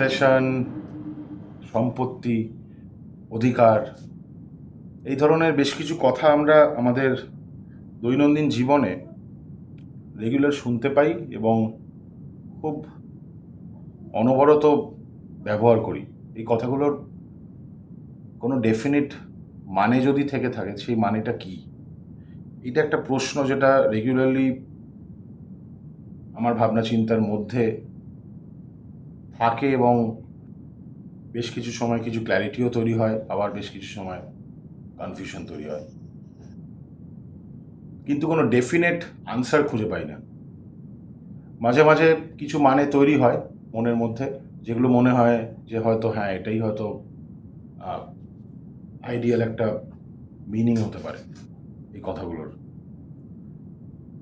Possession সম্পত্তি, অধিকার, এই ধরনের বেশ কিছু কথা আমরা আমাদের দৈনন্দিন জীবনে রেগুলার শুনতে পাই এবং খুব অনবরত ব্যবহার করি। এই কথাগুলোর কোনো ডেফিনিট মানে যদি থেকে থাকে, সেই মানেটা কী? এটা একটা প্রশ্ন যেটা রেগুলারলি আমার ভাবনা চিন্তার মধ্যে থাকে এবং বেশ কিছু সময় কিছু ক্ল্যারিটিও তৈরি হয়, আবার বেশ কিছু সময় কনফিউশন তৈরি হয়। কিন্তু কোনো ডেফিনেট আনসার খুঁজে পাই না। মাঝে মাঝে কিছু মানে তৈরি হয় মনের মধ্যে, যেগুলো মনে হয় যে হয়তো হ্যাঁ এটাই হয়তো আইডিয়াল একটা মিনিং হতে পারে এই কথাগুলোর।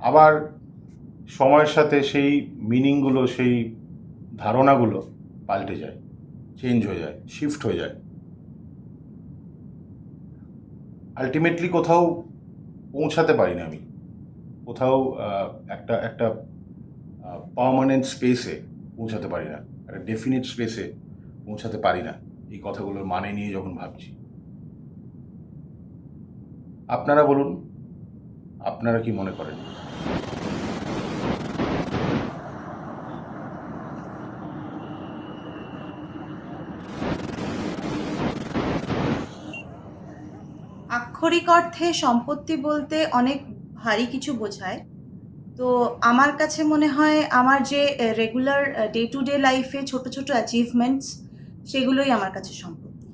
আবার সময়ের সাথে সেই মিনিংগুলো সেই ধারণাগুলো পাল্টে যায় চেঞ্জ হয়ে যায় শিফট হয়ে যায়। আলটিমেটলি কোথাও পৌঁছাতে পারি না আমি। কোথাও একটা একটা পারমানেন্ট স্পেসে পৌঁছাতে পারি না। একটা ডেফিনিট স্পেসে পৌঁছাতে পারি না। এই কথাগুলোর মানে নিয়ে যখন ভাবছি। আপনারা বলুন, আপনারা কি মনে করেন? আক্ষরিক অর্থে সম্পত্তি বলতে অনেক ভারী কিছু বোঝায়। তো আমার কাছে মনে হয় আমার যে রেগুলার ডে টু ডে লাইফে ছোট ছোট অ্যাচিভমেন্টস সেগুলোই আমার কাছে সম্পত্তি।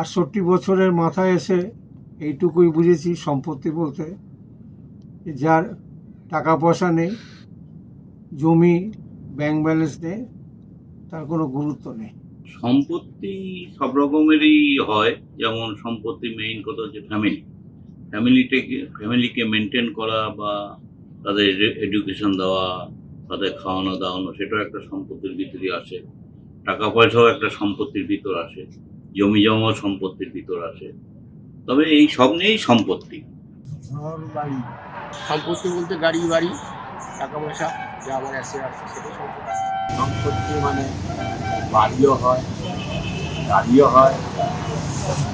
আটষট্টি বছরের মাথায় এসে এইটুকুই বুঝেছি সম্পত্তি বলতে। যার টাকা পয়সা নেই, জমি ব্যাংক ব্যালেন্স নেই, তার কোনো গুরুত্ব নেই। সম্পত্তি সব রকমেরই হয় যেমন সম্পত্তি মেইন কথা হচ্ছে ফ্যামিলি ফ্যামিলিটাকে ফ্যামিলিকে মেনটেন করা বা তাদের এডুকেশন দেওয়া তাদের খাওয়ানো দাওয়ানো সেটাও একটা সম্পত্তির ভিতরে আসে। টাকা পয়সাও একটা সম্পত্তির ভিতর আসে। জমি জমাও সম্পত্তির ভিতর আসে। তবে এই সব নিয়েই সম্পত্তি। সম্পত্তি বলতে গাড়ি বাড়ি টাকা পয়সা যা আমার আছে সেটা সম্পত্তি। সম্পত্তি মানে বাড়িও হয়, গাড়িও হয়,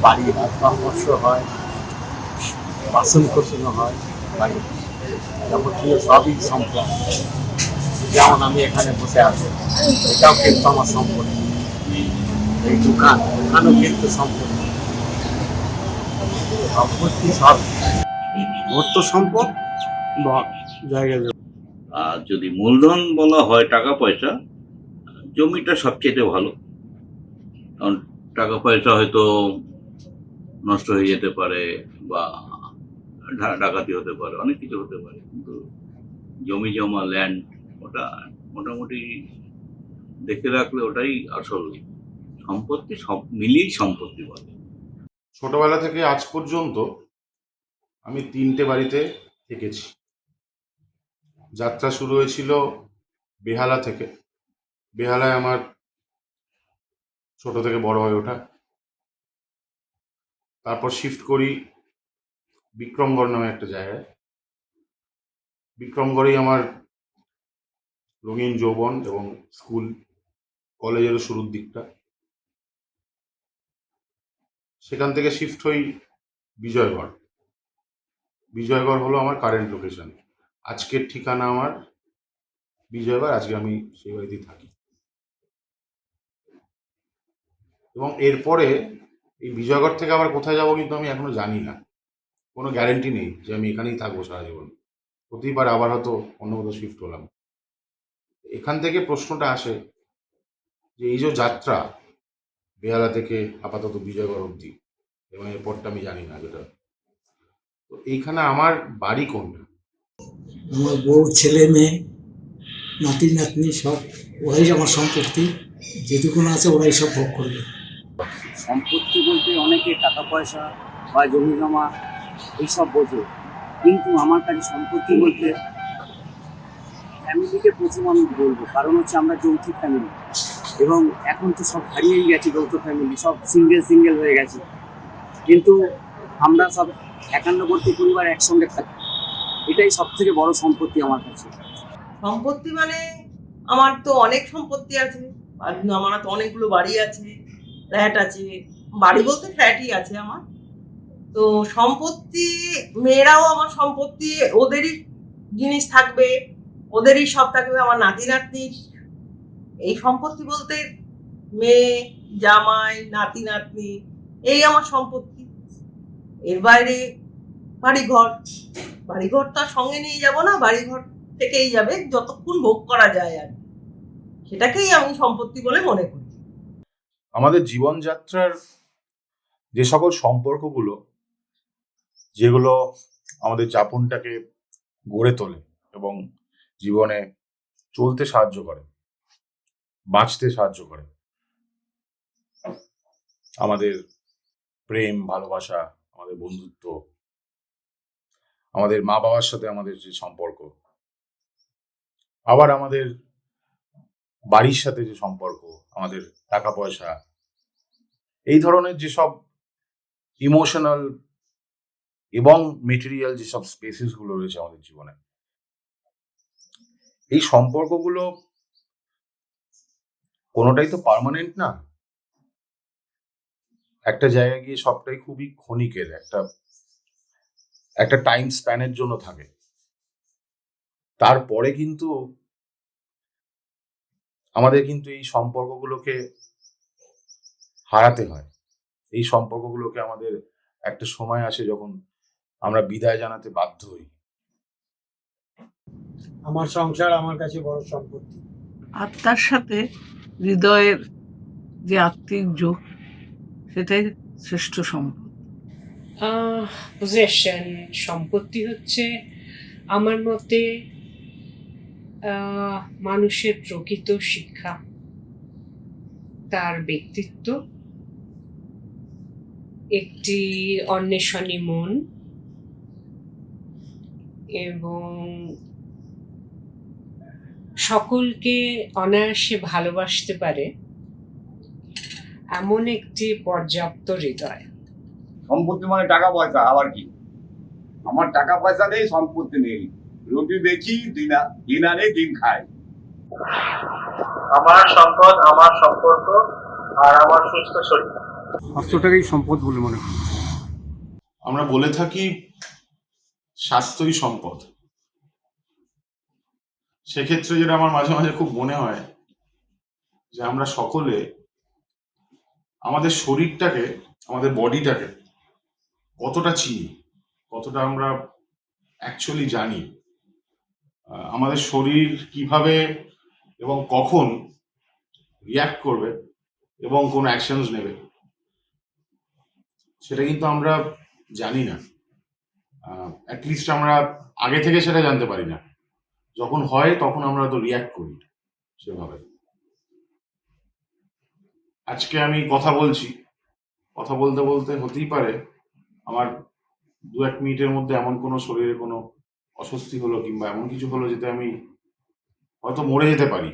বাড়ি আসবাবপত্র হয়, বাসন কোসনও হয়, বাড়ি। যাবতীয় সবই সম্পদ। যেমন আমি এখানে বসে আছি, এটাও কিন্তু আমার সম্পত্তি এই দোকান, দোকানও কিন্তু সম্পত্তি সম্পত্তি সব। অর্থ সম্পদ, বা জায়গা জমি। আর যদি মূলধন বলা হয় টাকা পয়সা, জমিটা সবচেয়ে ভালো। কারণ টাকা পয়সা হয়তো নষ্ট হয়ে যেতে পারে বা ডাকাতি হতে পারে, অনেক কিছু হতে পারে। কিন্তু জমি, জমা ল্যান্ড ওটা মোটামুটি দেখে রাখলে ওটাই আসল সম্পত্তি, সব মিলিয়েই সম্পত্তি বলে। ছোটবেলা থেকে আজ পর্যন্ত আমি তিনটে বাড়িতে থেকেছি। যাত্রা শুরু হয়েছিল বেহালা থেকে। বেহালায় আমার ছোট থেকে বড় হয়ে ওঠা। তারপর শিফট করি বিক্রমগড় নামে একটা জায়গায়। বিক্রমগড়েই আমার রঙিন যৌবন এবং স্কুল কলেজেরও শুরুর দিকটা। সেখান থেকে শিফট হই বিজয়গড়। বিজয়গড় হলো আমার কারেন্ট লোকেশন আজকের ঠিকানা আমার বিজয়গড় আজকে আমি সেই বাড়িতেই থাকি। এবং এরপরে এই বিজয়গড় থেকে আবার কোথায় যাব কিন্তু আমি এখনও জানি না। কোনো গ্যারেন্টি নেই যে আমি এখানেই থাকব সারা জীবন। হতেই পারে আবার হয়তো অন্য কোথাও শিফট হলাম। এখান থেকে প্রশ্নটা আসে যে এই যে যাত্রা বেহালা থেকে আপাতত বিজয়গড় অবধি, এবং এরপরটা আমি জানি না যেটা। তো এইখানে আমার বাড়ি কোনটা? আমার বউ, ছেলে, মেয়ে, নাতি, নাতনি সব, ওরাই আমার সম্পত্তি। যেটুকুন আছে ওরাই সব ভোগ করবে। সম্পত্তি বলতে অনেকে টাকা পয়সা বা জমি জমা, এইসব বোঝে। কিন্তু আমার কাছে সম্পত্তি বলতে ফ্যামিলিকে প্রথম আমি বলব, কারণ হচ্ছে আমরা যৌথ ফ্যামিলি এবং এখন তো সব হারিয়েই গেছে যৌথ ফ্যামিলি সব সিঙ্গেল সিঙ্গেল হয়ে গেছে। কিন্তু আমরা সব একান্নবর্তী পরিবার একসঙ্গে থাকি। এটাই সব থেকে বড় সম্পত্তি আমার কাছে। সম্পত্তি মানে আমার তো অনেক সম্পত্তি আছে আমার তো অনেকগুলো বাড়ি আছে ফ্ল্যাট আছে, বাড়ি বলতে ফ্ল্যাটই আছে আমার। তো সম্পত্তি, মেয়েরাও আমার সম্পত্তি, ওদেরই জিনিস থাকবে, ওদেরই সব থাকবে, আমার নাতি নাতনির এই সম্পত্তি বলতে মেয়ে, জামাই, নাতি, নাতনি, এই আমার সম্পত্তি। এর বাইরে বাড়িঘর বাড়িঘর তো সঙ্গে নিয়ে যাব না, বাড়িঘর থেকেই যাবে, যতক্ষণ ভোগ করা যায় আর। সেটাকেই আমি সম্পত্তি বলে মনে করি আমাদের জীবনযাত্রার যে সকল সম্পর্কগুলো, যেগুলো আমাদের যাপনটাকে গড়ে তোলে এবং জীবনে চলতে সাহায্য করে, বাঁচতে সাহায্য করে, আমাদের প্রেম, ভালোবাসা, আমাদের বন্ধুত্ব আমাদের মা বাবার সাথে আমাদের যে সম্পর্ক, আবার আমাদের বাড়ির সাথে যে সম্পর্ক, আমাদের টাকা পয়সা এই ধরনের যেসব ইমোশনাল এবং মেটেরিয়াল যেসব স্পেসিসগুলো রয়েছে আমাদের জীবনে, এই সম্পর্কগুলো কোনোটাই তো পার্মানেন্ট না। একটা জায়গায় গিয়ে সবটাই খুবই ক্ষণিকের, একটা একটা টাইম স্প্যানের জন্য থাকে। তারপরে কিন্তু আমাদের কিন্তু এই সম্পর্কগুলোকে হারাতে হয়। এই সম্পর্কগুলোকে আমাদের একটা সময় আসে যখন আমরা বিদায় জানাতে বাধ্য হই। আমার সংসার আমার কাছে বড় সম্পত্তি। আত্মার সাথে হৃদয়ের যে আত্মিক যোগ সেটাই শ্রেষ্ঠ সম্পদ। পজেশন সম্পত্তি হচ্ছে আমার মতে মানুষের প্রকৃত শিক্ষা, তার ব্যক্তিত্ব, একটি অন্বেষণী মন এবং সকলকে অনায়াসে ভালোবাসতে পারে এমন একটি পর্যাপ্ত হৃদয়। সম্পত্তি মানে টাকা পয়সা আবার কি? আমার টাকা পয়সা নেই সম্পত্তি নেই। রুটি বেচি দিনা দিনা নেই দিন খাই। আমার সম্পদ আমার সম্পর্ক আর আমার সুস্থ শরীর। স্বাস্থ্যটাকেই সম্পদ বলে মনে করি আমরা বলে থাকি স্বাস্থ্যই সম্পদ। সেক্ষেত্রে যেটা আমার মাঝে মাঝে খুব মনে হয় যে আমরা সকলে আমাদের শরীরটাকে আমাদের বডিটাকে কতটা চিনি, কতটা আমরা অ্যাকচুয়ালি জানি আমাদের শরীর কীভাবে এবং কখন রিয়াক্ট করবে এবং কোন অ্যাকশনস নেবে, সেটা কিন্তু আমরা জানি না। অ্যাটলিস্ট আমরা আগে থেকে সেটা জানতে পারি না। যখন হয় তখন আমরা তো রিয়াক্ট করি সেভাবে। আজকে আমি কথা বলছি, কথা বলতে বলতে হতেই পারে আমার দু এক মিনিটের মধ্যে এমন কোনো শরীরে কোনো অস্বস্তি হলো কিংবা এমন কিছু হলো যেতে আমি হয়তো মরে যেতে পারি।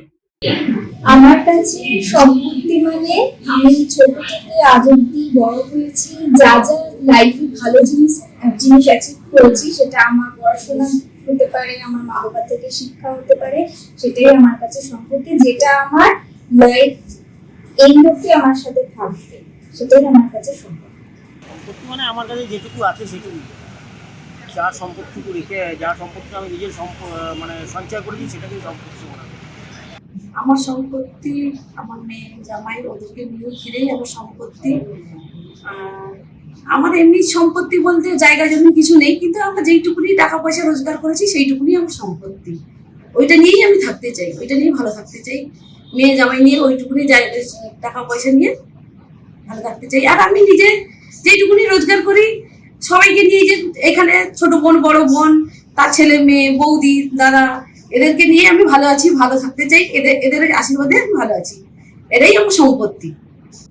আমার কাছে সম্পত্তি মানে আমি ছোট থেকে আজ অব্দি বড় হয়েছি, যা যা লাইফে ভালো জিনিস জিনিস অ্যাচিভ করেছি, সেটা আমার পড়াশোনা হতে পারে, আমার মা বাবা থেকে শিক্ষা হতে পারে, সেটাই আমার কাছে সম্পত্তি যেটা আমার লাইফ এই অব্দি আমার সাথে থাকবে, সেটাই আমার কাছে সম্পত্তি সম্পত্তি মানে আমার কাছে যেটুকু আছে সেটুকু। যা সম্পত্তি রেখে, যা সম্পত্তি আমি নিজের মানে সঞ্চয় করেছি সেটাকেই সম্পত্তি আমার সম্পত্তি, আমার মেয়ে জামাই, ওদেরকে নিয়ে ঘিরেই আমার সম্পত্তি। আমার এমনি সম্পত্তি বলতে জায়গা জমি কিছু নেই, কিন্তু আমরা যেইটুকুনি টাকা পয়সা রোজগার করেছি, সেইটুকুনি আমার সম্পত্তি। ওইটা নিয়েই আমি থাকতে চাই, ওইটা নিয়ে ভালো থাকতে চাই। মেয়ে জামাই নিয়ে ওইটুকুনি জায়গা টাকা পয়সা নিয়ে ভালো থাকতে চাই। আর আমি নিজে যেইটুকুনি রোজগার করি সবাইকে নিয়ে যে এখানে ছোট বোন বড় বোন তার ছেলে মেয়ে বৌদি দাদা এদেরকে নিয়ে আমি ভালো আছি ভালো থাকতে চাই এদের এদের আশীর্বাদে আমি ভালো আছি এটাই আমার সম্পত্তি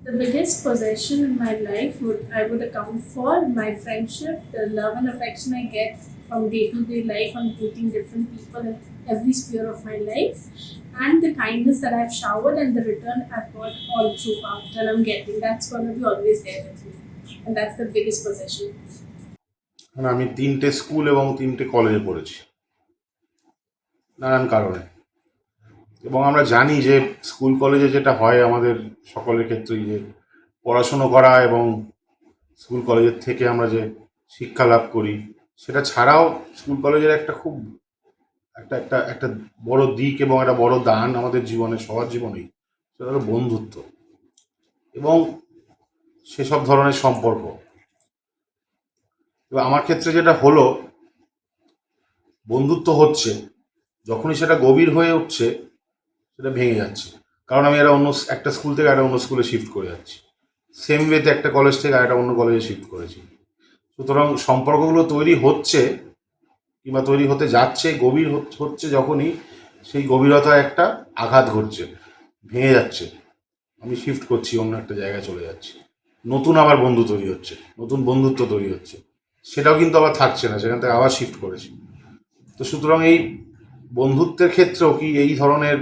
The biggest possession in my life would I would account for my friendship, the love and affection I get from day to day life on meeting different people in every sphere of my life, and the kindness that I've showered and the return I've got all throughout and I'm getting. That's gonna be always there with me, and that's. মানে আমি তিনটে school এবং তিনটে কলেজে পড়েছি। নানান কারণে। এবং আমরা জানি যে স্কুল কলেজে যেটা হয়, আমাদের সকলের ক্ষেত্রেই যে পড়াশুনো করা এবং স্কুল কলেজের থেকে আমরা যে শিক্ষা লাভ করি, সেটা ছাড়াও স্কুল কলেজের একটা খুব একটা একটা একটা বড় দিক এবং একটা বড় দান আমাদের জীবনে, সবার জীবনেই, সেটা হলো বন্ধুত্ব। এবং সেসব ধরনের সম্পর্ক। এবার আমার ক্ষেত্রে যেটা হলো, বন্ধুত্ব হচ্ছে, যখনই সেটা গভীর হয়ে উঠছে, সেটা ভেঙে যাচ্ছে। কারণ আমি একটা অন্য একটা স্কুল থেকে একটা অন্য স্কুলে শিফট করে যাচ্ছি। সেম ওয়েতে একটা কলেজ থেকে একটা অন্য কলেজে শিফট করেছি। সুতরাং সম্পর্কগুলো তৈরি হচ্ছে, কিংবা তৈরি হতে যাচ্ছে, গভীর হচ্ছে যখনই সেই গভীরতায় একটা আঘাত ঘটছে, ভেঙে যাচ্ছে। আমি শিফট করছি, অন্য একটা জায়গায় চলে যাচ্ছি। নতুন আবার বন্ধু তৈরি হচ্ছে, নতুন বন্ধুত্ব তৈরি হচ্ছে। সেটাও কিন্তু আবার থাকছে না, সেখান থেকে আবার শিফট করেছি। তো সুতরাং এই বন্ধুত্বের ক্ষেত্রেও কি এই ধরনের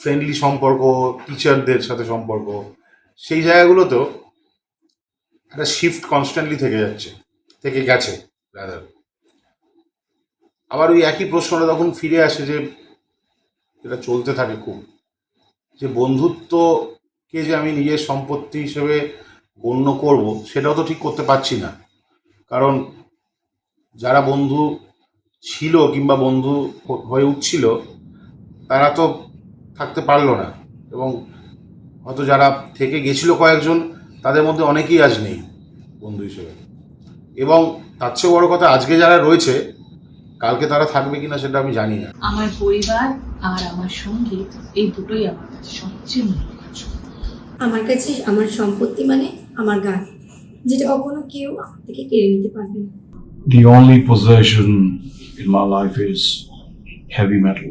ফ্রেন্ডলি সম্পর্ক টিচারদের সাথে সম্পর্ক, সেই জায়গাগুলোতেও একটা শিফট কনস্ট্যান্টলি থেকে যাচ্ছে, থেকে গেছে রাদার আবার ওই একই প্রশ্নটা তখন ফিরে আসে যে এটা চলতে থাকে খুব, যে বন্ধুত্বকে যে আমি নিজের সম্পত্তি হিসেবে গণ্য করব, সেটাও তো ঠিক করতে পারছি না। কারণ যারা বন্ধু ছিল কিংবা বন্ধু হয়ে উঠছিল, তারা তো থাকতে পারল না। এবং হয়তো যারা থেকে গেছিল কয়েকজন, তাদের মধ্যে অনেকেই আজ নেই বন্ধু হিসেবে। এবং তার চেয়ে বড় কথা, আজকে যারা রয়েছে, কালকে তারা থাকবে কিনা সেটা আমি জানি না। আমার পরিবার আর আমার সংগীত এই দুটোই আমার কাছে সবচেয়ে মূল্যবান। আমার কাছে আমার সম্পত্তি মানে আমার গান যেটা কখনো কেউ আমার থেকে কেড়ে নিতে পারবে না The only possession in my life is heavy metal,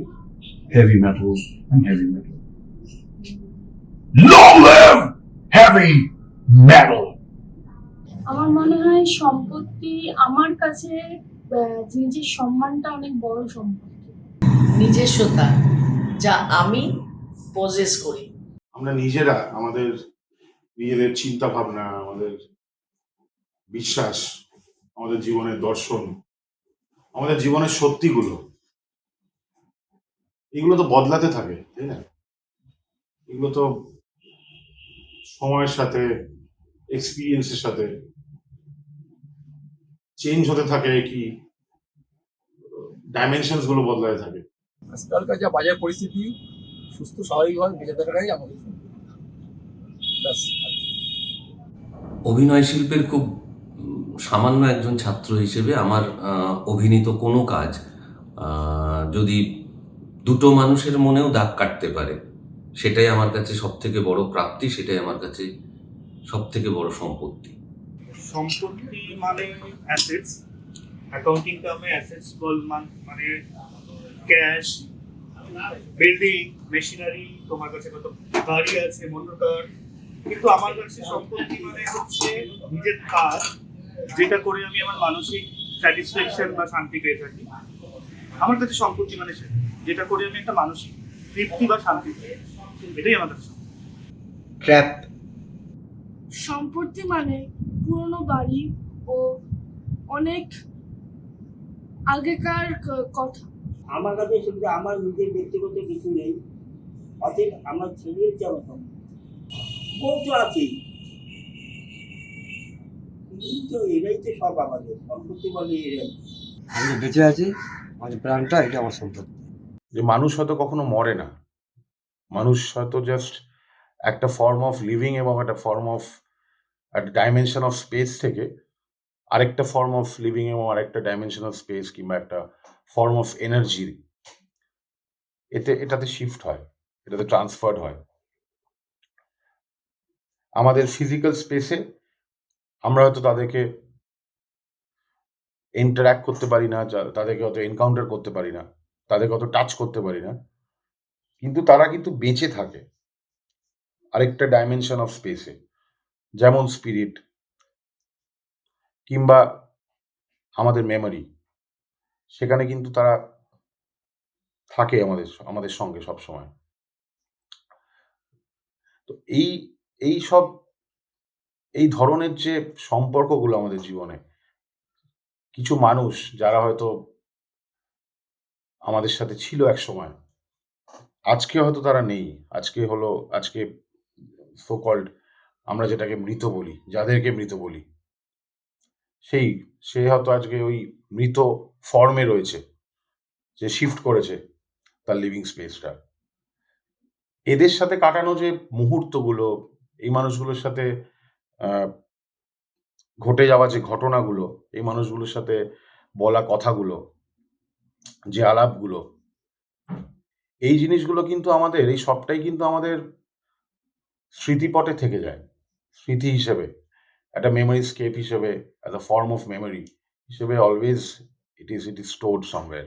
heavy metal, and heavy metal. Long live heavy metal! আমার মনে হয় সম্পত্তি আমার কাছে আহ, নিজের সম্মানটা অনেক বড় সম্পত্তি নিজস্বতা যা আমি পজেস করি আমরা নিজেরা আমাদের নিজেদের চিন্তা ভাবনা আমাদের বিশ্বাস, আমাদের জীবনের দর্শন, আমাদের জীবনের সত্যিগুলো, এগুলো তো বদলাতে থাকে, তাই না? এগুলো তো সময়ের সাথে এক্সপিরিয়েন্সের সাথে চেঞ্জ হতে থাকে কি ডাইমেনশনসগুলো বদলাতে থাকে। আজকালকার যা বাজার পরিস্থিতি সুস্থ স্বাভাবিকভাবে বেঁচে থাকাটাই আমাদের ব্যাস। অভিনয় শিল্পের খুব সামান্য একজন ছাত্র হিসেবে আমার অভিনীত কোনো কাজ যদি দুটো মানুষের মনেও দাগ কাটতে পারে সেটাই আমার কাছে সব থেকে বড় প্রাপ্তি সেটাই আমার কাছে সব থেকে বড় সম্পত্তি। সম্পত্তি মানে অ্যাসেটস অ্যাকাউন্টিং টার্মে অ্যাসেটস বল মানে ক্যাশ বিল্ডিং মেশিনারি তোমার কাছে কত গাড়ি আছে মোটর কিন্তু আমার কাছে সম্পত্তি মানে হচ্ছে নিজের কাজ যেটা করে আমি আমার মানসিক স্যাটিসফ্যাকশন বা শান্তি পেয়ে থাকি। আমার কাছে সম্পত্তি মানে সেটা যেটা করে আমি একটা মানসিক তৃপ্তি বা শান্তি পাই এটাই আমার কাছে। ট্র্যাপ সম্পত্তি মানে পুরনো বাড়ি ও অনেক আগেকার কথা। আমার কাছে শুধু আমার নিজের ব্যক্তিগত কিছু নেই। অতএব আমার ছেলের সম্পত্তি। বউ তো আছেই। তো এরাই তো সব আমাদের। সম্পত্তি বলে এরাই। আমি বেঁচে আছি। আমাদের প্রাণটা এটা আমার সম্পত্তি। যে মানুষ হয়তো কখনো মরে না। মানুষ হয়তো জাস্ট একটা ফর্ম অফ লিভিং এবং একটা ফর্ম অফ একটা ডাইমেনশন অফ স্পেস থেকে আরেকটা ফর্ম অফ লিভিং এবং আরেকটা ডাইমেনশন অফ স্পেস কিংবা একটা ফর্ম অফ এনার্জি এতে, এটাতে শিফট হয়, এটাতে ট্রান্সফার্ড হয়। আমাদের ফিজিক্যাল স্পেসে আমরা হয়তো তাদেরকে ইন্টারাক্ট করতে পারি না তাদেরকে হয়তো এনকাউন্টার করতে পারি না, তাদেরকে অত টাচ করতে পারি না। কিন্তু তারা কিন্তু বেঁচে থাকে আরেকটা ডাইমেনশন অফ স্পেসে যেমন স্পিরিট কিংবা আমাদের মেমরি সেখানে কিন্তু তারা থাকে আমাদের আমাদের সঙ্গে সব সময় তো এই এই সব, এই ধরনের যে সম্পর্কগুলো আমাদের জীবনে, কিছু মানুষ যারা হয়তো আমাদের সাথে ছিল এক সময় আজকে হয়তো তারা নেই। আজকে হলো, আজকে সো কল্ড আমরা যেটাকে মৃত বলি, যাদেরকে মৃত বলি, সেই, সে হয়তো আজকে ওই মৃত ফর্মে রয়েছে, যে শিফট করেছে তার লিভিং স্পেসটা এদের সাথে কাটানো যে মুহূর্তগুলো, এই মানুষগুলোর সাথে ঘটে যাওয়া যে ঘটনাগুলো, এই মানুষগুলোর সাথে বলা কথাগুলো, যে আলাপগুলো, এই জিনিসগুলো কিন্তু আমাদের, এই সবটাই কিন্তু আমাদের স্মৃতিপটে থেকে যায়। স্মৃতি হিসেবে, একটা মেমোরি স্কেপ হিসেবে as a form of memory হিসেবে always it is it is stored somewhere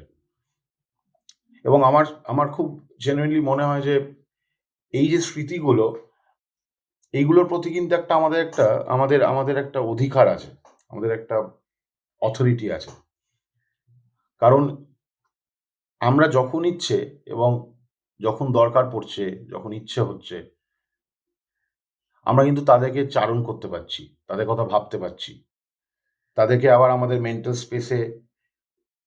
এবং আমার আমার খুব জেনুইনলি মনে হয় যে, এই যে স্মৃতিগুলো, এইগুলোর প্রতি কিন্তু একটা আমাদের একটা, আমাদের আমাদের একটা অধিকার আছে, আমাদের একটা অথরিটি আছে। কারণ আমরা যখন ইচ্ছে এবং যখন দরকার পড়ছে, যখন ইচ্ছে হচ্ছে, আমরা কিন্তু তাদেরকে চারণ করতে পারছি, তাদের কথা ভাবতে পারছি। তাদেরকে আবার আমাদের মেন্টাল স্পেসে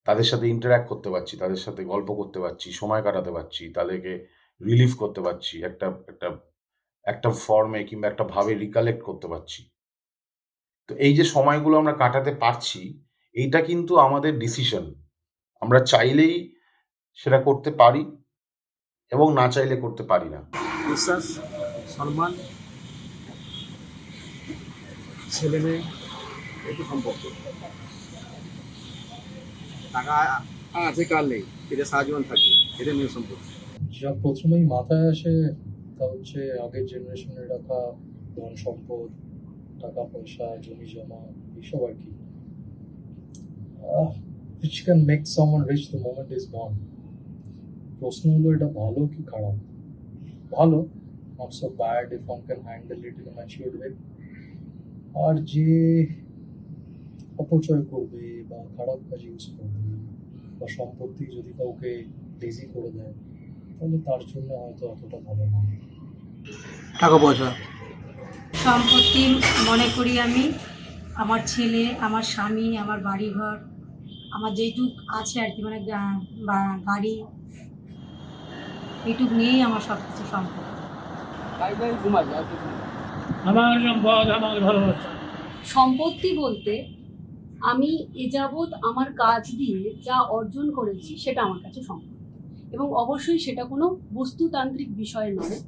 তাদের সাথে ইন্টারাক্ট করতে পারছি, তাদের সাথে গল্প করতে পারছি, সময় কাটাতে পারছি, তাদেরকে রিলিফ করতে পারছি, একটা একটা একটা ফর্মে কিংবা একটা ভাবে রিকালেক্ট করতে পারছি। তো এই যে সময়গুলো আমরা কাটাতে পারছি, এইটা কিন্তু আমাদের ডিসিশন আমরা চাইলেই সেটা করতে পারি এবং না চাইলে করতে পারি না। বিশ্বাস, সম্মান ছেলে মেয়ে একটু সম্পর্ক। টাকা আছে কার নেই এটা সারা জীবন থাকবে এটা মেয়ে সম্পর্ক। যা প্রথমেই মাথায় আসে, তা হচ্ছে আগের জেনারেশনে রাখা ধন সম্পদ, টাকা পয়সা, জমি জমা, এইসব আর কি। Which can make someone reach the moment is gone প্রশ্ন হলো এটা ভালো কি খারাপ? ভালো not so bad if one can handle it in mature way আর যে অপচয় করবে বা খারাপ কাজ ইউজ করবে বা সম্পত্তি যদি কাউকে লেজি করে দেয় তাহলে তার জন্য হয়তো অতটা ভালো না। টাকা পয়সা সম্পত্তি মনে করি আমি আমার ছেলে আমার স্বামী আমার বাড়িঘর আমার যেইটুক আছে আর কি মানে গা- বা- গাড়ি এইটুক নিয়েই আমার সব কিছু সম্পত্তি আমার সম্পদ আমার ভালোবাসা। সম্পত্তি বলতে আমি এ যাবৎ আমার কাজ দিয়ে যা অর্জন করেছি সেটা আমার কাছে সম্পত্তি এবং অবশ্যই সেটা কোনো বস্তুতান্ত্রিক বিষয় নয়,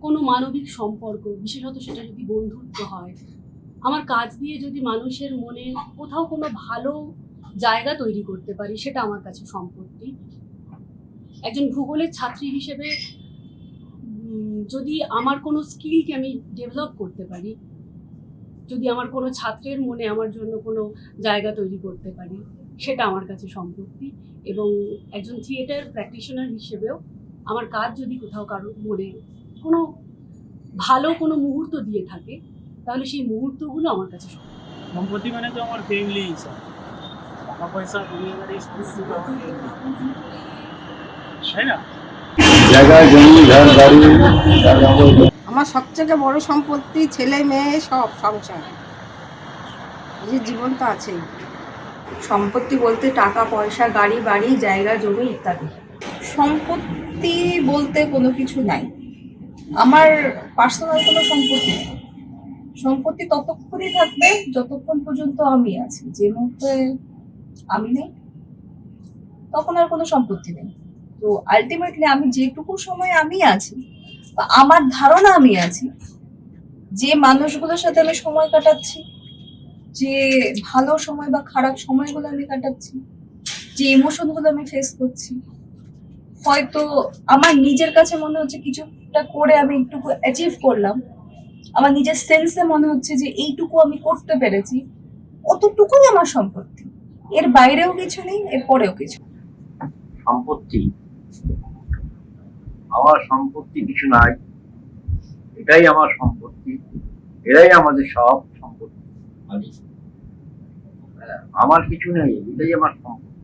কোনো মানবিক সম্পর্ক, বিশেষত সেটা যদি বন্ধুত্ব হয়। আমার কাজ দিয়ে যদি মানুষের মনে কোথাও কোনো ভালো জায়গা তৈরি করতে পারি, সেটা আমার কাছে সম্পত্তি। একজন ভূগোলের ছাত্রী হিসেবে যদি আমার কোনো স্কিলকে আমি ডেভেলপ করতে পারি যদি আমার কোনো ছাত্রের মনে আমার জন্য কোনো জায়গা তৈরি করতে পারি সেটা আমার কাছে সম্পত্তি এবং একজন থিয়েটার প্র্যাকটিশনার হিসেবেও আমার কাজ যদি কোথাও কারোর মনে কোনো ভালো কোনো মুহূর্ত দিয়ে থাকে তাহলে সেই মুহূর্তগুলো আমার কাছে সম্পত্তি। সম্পত্তি মানে তো আমার ফ্যামিলি হিসাব টাকা পয়সা। তাই না জায়গা জমি ঘর বাড়ি আমার সবথেকে বড় সম্পত্তি, ছেলে, মেয়ে, সব সংসার। নিজের জীবন তো আছেই। সম্পত্তি বলতে টাকা, পয়সা, গাড়ি, বাড়ি, জায়গা, জমি ইত্যাদি। সম্পত্তি বলতে কোনো কিছু নাই। আমার পার্সোনাল কোনো সম্পত্তি নেই। সম্পত্তি ততক্ষণই থাকবে যতক্ষণ পর্যন্ত আমি আছি। যে মুহূর্তে আমি নেই, তখন আর কোনো সম্পত্তি নেই। তো আলটিমেটলি আমি যেটুকু সময় আমি আছি বা আমার ধারণা আমি আছি যে মানুষগুলোর সাথে আমি সময় কাটাচ্ছি, যে ভালো সময় বা খারাপ সময়গুলো আমি কাটাচ্ছি, যে ইমোশনগুলো আমি ফেস করছি হয়তো আমার নিজের কাছে মনে হচ্ছে কিছুটা করে আমি একটুকু অ্যাচিভ করলাম, আমার নিজের সেন্সে মনে হচ্ছে যে এইটুকু আমি করতে পেরেছি, অতটুকুই আমার সম্পত্তি এর বাইরেও কিছু নেই এর পরেও কিছু। সম্পত্তি আমার সম্পত্তি কিছু নাই। এটাই আমার সম্পত্তি। এরাই আমাদের সব সম্পত্তি। আমার কিছু নেই এটাই আমার সম্পত্তি।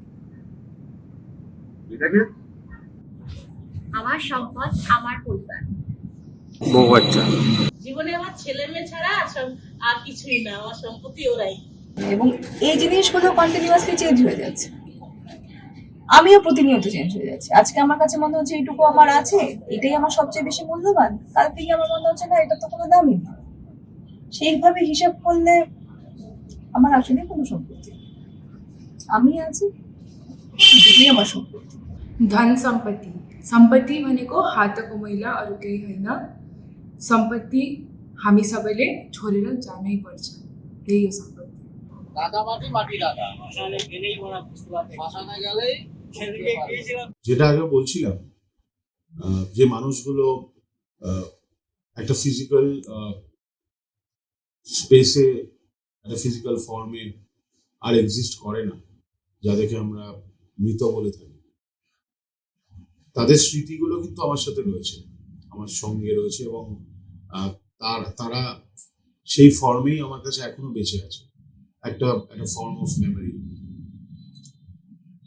ঠিক আছে? আমার সম্পদ আমার পরিবার। বউ বাচ্চা। জীবনে আমার ছেলে মেয়ে ছাড়া আর আর কিছুই না আমার সম্পত্তি ওরাই। এবং এই জিনিসগুলো কন্টিনিউয়াসলি চেঞ্জ হয়ে যাচ্ছে। আমিও প্রতিনিয়ত চেঞ্জ হয়ে যাচ্ছি আজকে আমার কাছে মনে হচ্ছে এইটুকু আমার আছে এটাই আমার সবচেয়ে বেশি মূল্যবান কাল থেকে আমার মনে হচ্ছে না এটা তো কোনো দামই না সেইভাবে হিসাব করলে আমার আসলে কোনো সম্পত্তি নেই। আমি আছি এটাই আমার সম্পত্তি धन संपत्ति संपत्ति भनेको हातको मैला अरू केही होइन सम्पत्ति हामी सबैले छोडेर जानै पर्छ यही हो सम्पत्ति দাদা মাটি মাটি দাদা গেলেই ওরা বুঝতে পারবে শ্মশানে গেলেই সেদিকে গিয়েছিলাম যেটা আগে বলছিলাম যে মানুষগুলো একটা ফিজিক্যাল স্পেসে একটা ফিজিক্যাল ফর্মে আর এক্সিস্ট করে না, যাদেরকে আমরা মৃত বলে থাকি। তাদের স্মৃতিগুলো কিন্তু আমার সাথে রয়েছে, আমার সঙ্গে রয়েছে এবং তার, তারা সেই ফর্মেই আমার কাছে এখনও বেঁচে আছে। একটা একটা ফর্ম অফ মেমোরি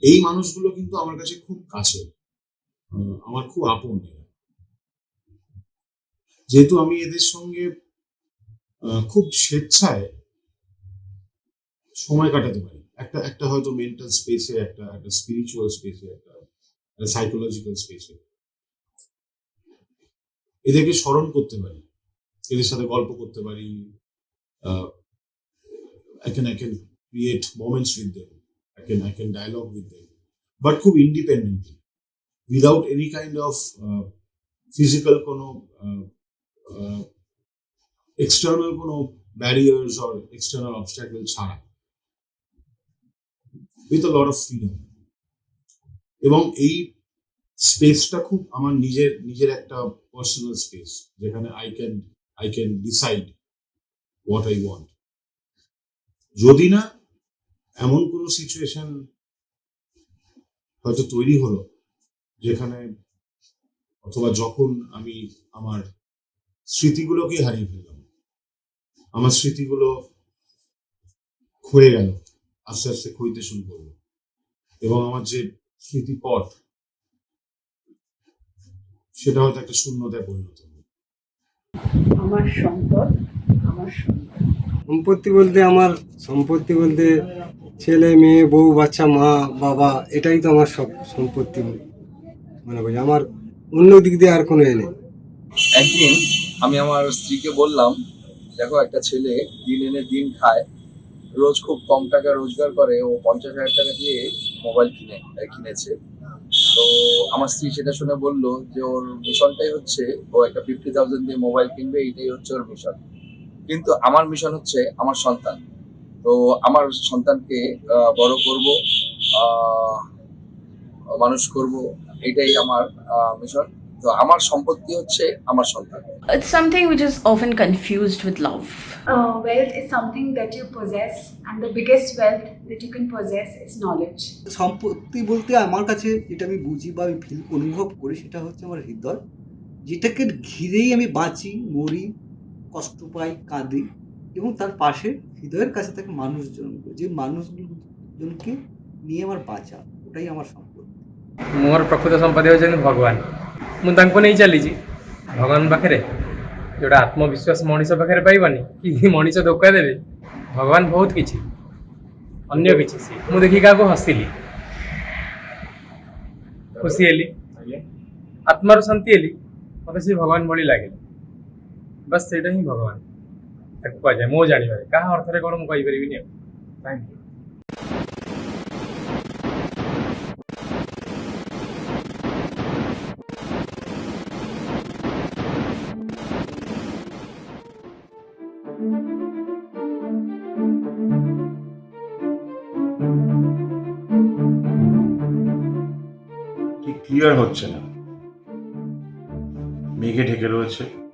এই মানুষগুলো কিন্তু আমার কাছে খুব কাছে আমার খুব আপন। যেহেতু আমি এদের সঙ্গে খুব স্বেচ্ছায় সময় কাটাতে পারি। একটা একটা হয়তো মেন্টাল স্পেসে একটা একটা স্পিরিচুয়াল স্পেসে একটা সাইকোলজিক্যাল স্পেসে এদেরকে স্মরণ করতে পারি। এদের সাথে গল্প করতে পারি। I can I can create moments with them can I can dialogue with them but খুব independently without any kind of physical কোনো এক্সটার্নাল কোনো ব্যারিয়ার্স অর এক্সটার্নাল অবস্ট্যাকল ছাড়া with a lot of freedom এবং এই স্পেসটা খুব আমার নিজের নিজের একটা পার্সোনাল স্পেস যেখানে I can I can decide what I want যদি না এমন কোনো সিচুয়েশন হয়তো তৈরি হলো যেখানে অথবা যখন আমি আমার স্মৃতিগুলোকে হারিয়ে ফেললাম। আমার স্মৃতিগুলো ক্ষয়ে গেল আস্তে আস্তে ক্ষইতে শুরু করল এবং আমার যে স্মৃতিপট সেটা হয়তো একটা শূন্যতায় পরিণত হলো। আমার সম্পদ আমার সম্পদ। সম্পত্তি বলতে আমার সম্পত্তি বলতে ছেলে, মেয়ে, বউ, বাচ্চা, মা, বাবা, এটাই তো আমার সব সম্পত্তি মনে। করি, আমার অন্য দিক দিয়ে আর কোনো এ নেই। একদিন আমি আমার স্ত্রীকে বললাম, দেখো একটা ছেলে দিন এনে দিন খায়, রোজ খুব কম টাকা রোজগার করে, ও পঞ্চাশ হাজার টাকা দিয়ে মোবাইল কিনে কিনেছে। তো আমার স্ত্রী সেটা শুনে বলল যে ওর মিশনটাই হচ্ছে, ও একটা ফিফটি থাউজেন্ড দিয়ে মোবাইল কিনবে এইটাই হচ্ছে ওর মিশন। কিন্তু আমার মিশন হচ্ছে আমার সন্তান। তো আমার সন্তানকে বড় করব মানুষ করব এটাই আমার মিশন তো আমার সম্পত্তি হচ্ছে আমার সন্তান। It's something which is often confused with love wealth is something that you possess and the biggest wealth that you can possess is knowledge সম্পত্তি বলতে আমার কাছে যেটা আমি বুঝি বা আমি ফিল অনুভব করি সেটা হচ্ছে আমার হৃদয়। যেটাকে ঘিরেই আমি বাঁচি মরি কষ্ট পাই কাঁদি এবং তার পাশে হৃদয়ের কাছে থাকে মানুষজন যে মানুষজনকে নিয়ে আমার বাঁচা ওটাই আমার সম্পত্তি ମୋର ପ୍ରକୃତ ସମ୍ପତ୍ତି ହେଉଛନ୍ତି ଭଗବାନ ମୁଁ ତାଙ୍କୁ ନେଇ ଚାଲିଛି ଭଗବାନ ପାଖରେ ଯେଉଁଟା ଆତ୍ମବିଶ୍ୱାସ ମଣିଷ ପାଖରେ ପାଇବନି କି ମଣିଷ ଧୋକା ଦେବେ ଭଗବାନ ବହୁତ କିଛି ଅନ୍ୟ କିଛି ସିଏ ମୁଁ ଦେଖି କାହାକୁ ହସିଲି ଖୁସି ହେଲି ଆତ୍ମାରୁ ଶାନ୍ତି ହେଲି ମୋତେ ସେ ଭଗବାନ ଭଳି ଲାଗିଲା ବାସ୍ ସେଇଟା ହିଁ ଭଗବାନ ତାକୁ କୁହାଯାଏ ମୋ ଜାଣିବାରେ କାହା ଅର୍ଥରେ କ'ଣ ମୁଁ କହିପାରିବିନି ଆଉ ଥ୍ୟାଙ୍କ ୟୁ ঠিক ক্লিয়ার হচ্ছে না মেঘে ঢেকে রয়েছে এবং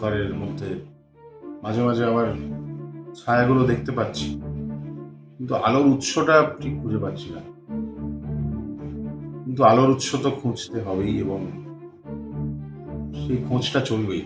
অন্ধকারের মধ্যে মাঝে মাঝে আবার ছায়াগুলো দেখতে পাচ্ছি। কিন্তু আলোর উৎসটা ঠিক খুঁজে পাচ্ছি না। কিন্তু আলোর উৎস তো খুঁজতে হবেই এবং সেই খোঁজটা চলবেই।